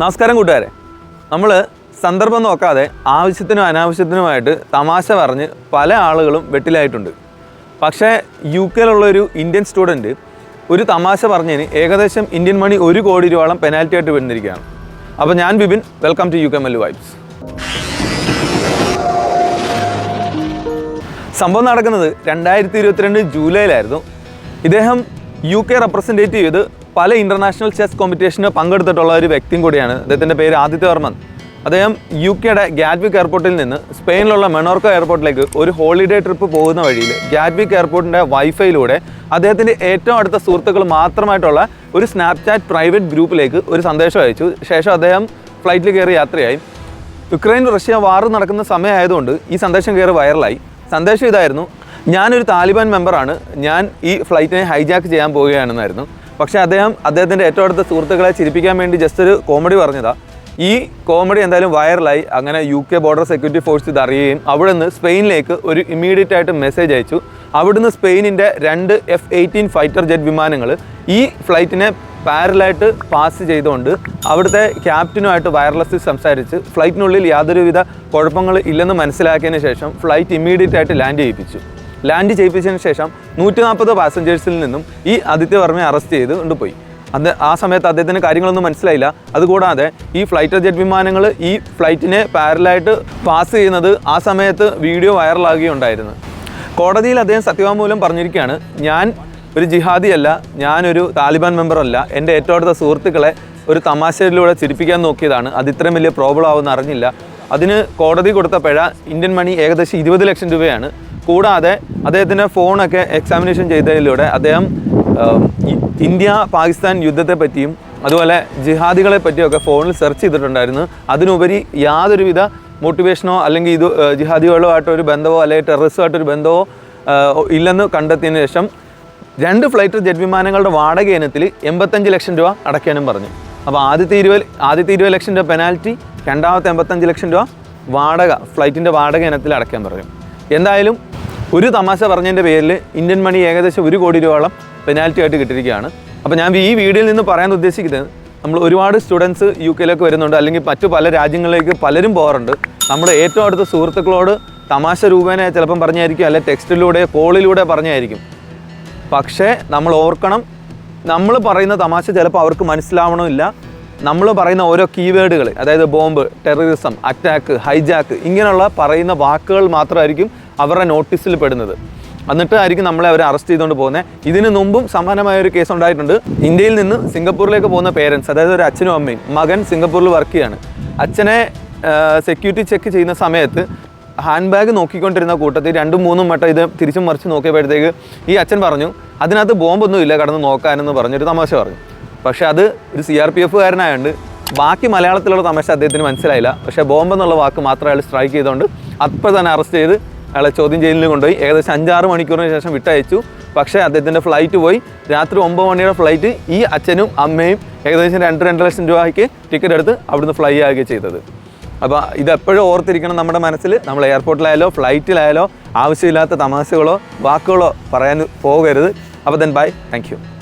നമസ്കാരം കൂട്ടുകാരെ. നമ്മൾ സന്ദർഭം നോക്കാതെ ആവശ്യത്തിനും അനാവശ്യത്തിനുമായിട്ട് തമാശ പറഞ്ഞ് പല ആളുകളും വെട്ടിലായിട്ടുണ്ട്. പക്ഷേ യു കെയിലുള്ളൊരു ഇന്ത്യൻ സ്റ്റുഡന്റ് ഒരു തമാശ പറഞ്ഞതിന് ഏകദേശം ഇന്ത്യൻ മണി ഒരു കോടി രൂപയോളം പെനാൽറ്റി ആയിട്ട് വരുന്നിരിക്കുകയാണ് അപ്പോൾ ഞാൻ Bibin welcome to U K Mallu vibes സംഭവം നടക്കുന്നത് രണ്ടായിരത്തി ഇരുപത്തിരണ്ട് ജൂലൈയിലായിരുന്നു. ഇദ്ദേഹം യു കെ റെപ്രസെന്റേറ്റ് ചെയ്ത് പല ഇന്റർനാഷണൽ ചെസ് കോമ്പറ്റീഷന് പങ്കെടുത്തിട്ടുള്ള ഒരു വ്യക്തിയും കൂടിയാണ്. അദ്ദേഹത്തിന്റെ പേര് ആദിത്യ വർമ്മൻ. അദ്ദേഹം യു കെയുടെ ഗാഡ്വിക് എയർപോർട്ടിൽ നിന്ന് സ്പെയിനിലുള്ള മെനോർക്ക എയർപോർട്ടിലേക്ക് ഒരു ഹോളിഡേ ട്രിപ്പ് പോകുന്ന വഴിയിൽ ഗാഡ്വിക് എയർപോർട്ടിന്റെ വൈഫൈയിലൂടെ അദ്ദേഹത്തിന്റെ ഏറ്റവും അടുത്ത സുഹൃത്തുക്കൾ മാത്രമായിട്ടുള്ള ഒരു സ്നാപ്ചാറ്റ് പ്രൈവറ്റ് ഗ്രൂപ്പിലേക്ക് ഒരു സന്ദേശം അയച്ചു. ശേഷം അദ്ദേഹം ഫ്ലൈറ്റിൽ കയറി യാത്രയായി. യുക്രൈൻ റഷ്യ വാർ നടക്കുന്ന സമയമായതുകൊണ്ട് ഈ സന്ദേശം കയറി വൈറലായി സന്ദേശം ഇതായിരുന്നു ഞാനൊരു താലിബാൻ മെമ്പറാണ് ഞാൻ ഈ ഫ്ലൈറ്റിനെ ഹൈജാക്ക് ചെയ്യാൻ പോവുകയാണെന്നായിരുന്നു. പക്ഷേ അദ്ദേഹം അദ്ദേഹത്തിന്റെ ഏറ്റവും അടുത്ത സുഹൃത്തുക്കളെ ചിരിപ്പിക്കാൻ വേണ്ടി ജസ്റ്റ് ഒരു കോമഡി പറഞ്ഞതാ. ഈ കോമഡി എന്തായാലും വൈറലായി അങ്ങനെ U K border security force ഇത് അറിയുകയും അവിടെ നിന്ന് സ്പെയിനിലേക്ക് ഒരു ഇമ്മീഡിയറ്റ് ആയിട്ട് മെസ്സേജ് അയച്ചു. അവിടുന്ന് സ്പെയിനിന്റെ രണ്ട് എഫ് എയ്റ്റീൻ ഫൈറ്റർ ജെറ്റ് വിമാനങ്ങൾ ഈ ഫ്ലൈറ്റിനെ പാരലായിട്ട് പാസ് ചെയ്തുകൊണ്ട് അവിടുത്തെ ക്യാപ്റ്റനുമായിട്ട് വയർലെസ്സിൽ സംസാരിച്ച് ഫ്ലൈറ്റിനുള്ളിൽ യാതൊരുവിധ കുഴപ്പങ്ങൾ ഇല്ലെന്ന് മനസ്സിലാക്കിയതിന് ശേഷം ഫ്ലൈറ്റ് ഇമ്മീഡിയറ്റ് ആയിട്ട് ലാൻഡ് ചെയ്യിപ്പിച്ചു. ലാൻഡ് ചെയ്യിപ്പിച്ചതിന് ശേഷം നൂറ്റി നാൽപ്പത് പാസഞ്ചേഴ്സിൽ നിന്നും ഈ ആദിത്യവർമ്മയെ അറസ്റ്റ് ചെയ്ത് കൊണ്ടുപോയി. അത് ആ സമയത്ത് അദ്ദേഹത്തിന് കാര്യങ്ങളൊന്നും മനസ്സിലായില്ല. അതുകൂടാതെ ഈ ഫ്ലൈറ്റ് ജെറ്റ് വിമാനങ്ങൾ ഈ ഫ്ലൈറ്റിനെ പാരലായിട്ട് പാസ് ചെയ്യുന്നത് ആ സമയത്ത് വീഡിയോ വൈറലാകുകയുണ്ടായിരുന്നു കോടതിയിൽ അദ്ദേഹം സത്യവാങ്മൂലം പറഞ്ഞിരിക്കുകയാണ് ഞാൻ ഒരു ജിഹാദിയല്ല ഞാനൊരു താലിബാൻ മെമ്പറല്ല. എന്റെ ഏറ്റവും അടുത്ത സുഹൃത്തുക്കളെ ഒരു തമാശയിലൂടെ ചിരിപ്പിക്കാൻ നോക്കിയതാണ്. അത് ഇത്രയും വലിയ പ്രോബ്ലം ആവുമെന്ന് അറിഞ്ഞില്ല. അതിന് കോടതി കൊടുത്ത പിഴ ഇന്ത്യൻ മണി ഏകദേശം ഇരുപത് ലക്ഷം രൂപയാണ്. കൂടാതെ അദ്ദേഹത്തിന്റെ ഫോണൊക്കെ എക്സാമിനേഷൻ ചെയ്തതിലൂടെ അദ്ദേഹം ഇന്ത്യ പാകിസ്ഥാൻ യുദ്ധത്തെ പറ്റിയും അതുപോലെ ജിഹാദികളെ പറ്റിയൊക്കെ ഫോണിൽ സെർച്ച് ചെയ്തിട്ടുണ്ടായിരുന്നു. അതിനുപരി യാതൊരുവിധ മോട്ടിവേഷനോ അല്ലെങ്കിൽ ഇത് ജിഹാദികളോ ആയിട്ടൊരു ബന്ധമോ അല്ലെങ്കിൽ ടെററിസ്റ്റുമായിട്ടൊരു ബന്ധമോ ഇല്ലെന്ന് കണ്ടെത്തിയതിന് ശേഷം രണ്ട് ഫ്ലൈറ്റ് ജെറ്റ് വിമാനങ്ങളുടെ വാടക ഇനത്തിൽ എൺപത്തഞ്ച് ലക്ഷം രൂപ അടയ്ക്കാനും പറഞ്ഞു. അപ്പോൾ ആദ്യത്തെ ഇരുപത് ആദ്യത്തെ ഇരുപത് ലക്ഷം രൂപ പെനാൽറ്റി രണ്ടാമത്തെ എൺപത്തഞ്ച് ലക്ഷം രൂപ വാടക ഫ്ലൈറ്റിന്റെ വാടക ഇനത്തിൽ അടയ്ക്കാൻ പറഞ്ഞു. എന്തായാലും ഒരു തമാശ പറഞ്ഞതിന്റെ പേരിൽ ഇന്ത്യൻ മണി ഏകദേശം ഒരു കോടി രൂപയോളം പെനാൽറ്റി ആയിട്ട് കിട്ടിയിരിക്കുകയാണ്. അപ്പോൾ ഞാൻ ഈ വീഡിയോയിൽ നിന്ന് പറയാൻ ഉദ്ദേശിക്കുന്നത് നമ്മൾ ഒരുപാട് സ്റ്റുഡൻസ് യു കെയിലേക്ക് വരുന്നുണ്ട് അല്ലെങ്കിൽ മറ്റു പല രാജ്യങ്ങളിലേക്ക് പലരും പോകാറുണ്ട്. നമ്മുടെ ഏറ്റവും അടുത്ത സുഹൃത്തുക്കളോട് തമാശ രൂപേണ ചിലപ്പം പറഞ്ഞായിരിക്കും അല്ലെങ്കിൽ ടെക്സ്റ്റിലൂടെ കോളിലൂടെ പറഞ്ഞായിരിക്കും. പക്ഷേ നമ്മൾ ഓർക്കണം നമ്മൾ പറയുന്ന തമാശ ചിലപ്പോൾ അവർക്ക് മനസ്സിലാവണമില്ല. നമ്മൾ പറയുന്ന ഓരോ കീവേഡുകൾ അതായത് ബോംബ് ടെററിസം അറ്റാക്ക് ഹൈജാക്ക് ഇങ്ങനെയുള്ള പറയുന്ന വാക്കുകൾ മാത്രമായിരിക്കും അവരുടെ നോട്ടീസിൽ പെടുന്നത്. എന്നിട്ടായിരിക്കും നമ്മളെ അവർ അറസ്റ്റ് ചെയ്തുകൊണ്ട് പോകുന്നത് ഇതിന് മുമ്പും സമാനമായ ഒരു കേസ് ഉണ്ടായിട്ടുണ്ട്. ഇന്ത്യയിൽ നിന്ന് സിംഗപ്പൂരിലേക്ക് പോകുന്ന പേരൻസ് അതായത് ഒരു അച്ഛനും അമ്മയും മകൻ സിംഗപ്പൂരിൽ വർക്ക് ചെയ്യാണ്. അച്ഛനെ സെക്യൂരിറ്റി ചെക്ക് ചെയ്യുന്ന സമയത്ത് ഹാൻഡ് ബാഗ് നോക്കിക്കൊണ്ടിരുന്ന കൂട്ടത്തിൽ രണ്ടും മൂന്നും വട്ടം ഇത് തിരിച്ചും മറിച്ച് നോക്കിയപ്പോഴത്തേക്ക് ഈ അച്ഛൻ പറഞ്ഞു അതിനകത്ത് ബോംബൊന്നും ഇല്ല കടന്ന് നോക്കാനെന്ന് പറഞ്ഞൊരു തമാശ പറഞ്ഞു. പക്ഷേ അത് ഒരു സി ആർ പി എഫുകാരനായതുകൊണ്ട് ബാക്കി മലയാളത്തിലുള്ള തമാശ അദ്ദേഹത്തിന് മനസ്സിലായില്ല. പക്ഷേ ബോംബെന്നുള്ള വാക്ക് മാത്രം അയാൾ സ്ട്രൈക്ക് ചെയ്തുകൊണ്ട് അപ്പോൾ തന്നെ അറസ്റ്റ് ചെയ്ത് അയാളെ ചോദ്യം ചെയ്യലിന് കൊണ്ടുപോയി. ഏകദേശം അഞ്ചാറ് മണിക്കൂറിന് ശേഷം വിട്ടയച്ചു. പക്ഷേ അദ്ദേഹത്തിന്റെ ഫ്ലൈറ്റ് പോയി. രാത്രി ഒമ്പത് മണിയുടെ ഫ്ലൈറ്റ് ഈ അച്ഛനും അമ്മയും ഏകദേശം രണ്ട് രണ്ട് ലക്ഷം രൂപയ്ക്ക് ടിക്കറ്റ് എടുത്ത് അവിടുന്ന് ഫ്ലൈ ആകുകയും ചെയ്തത്. അപ്പോൾ ഇതെപ്പോഴും ഓർത്തിരിക്കണം നമ്മുടെ മനസ്സിൽ. നമ്മൾ എയർപോർട്ടിലായാലോ ഫ്ലൈറ്റിലായാലോ ആവശ്യമില്ലാത്ത തമാശകളോ വാക്കുകളോ പറയാൻ പോകരുത്. അപ്പോൾ ദെൻ ബൈ താങ്ക്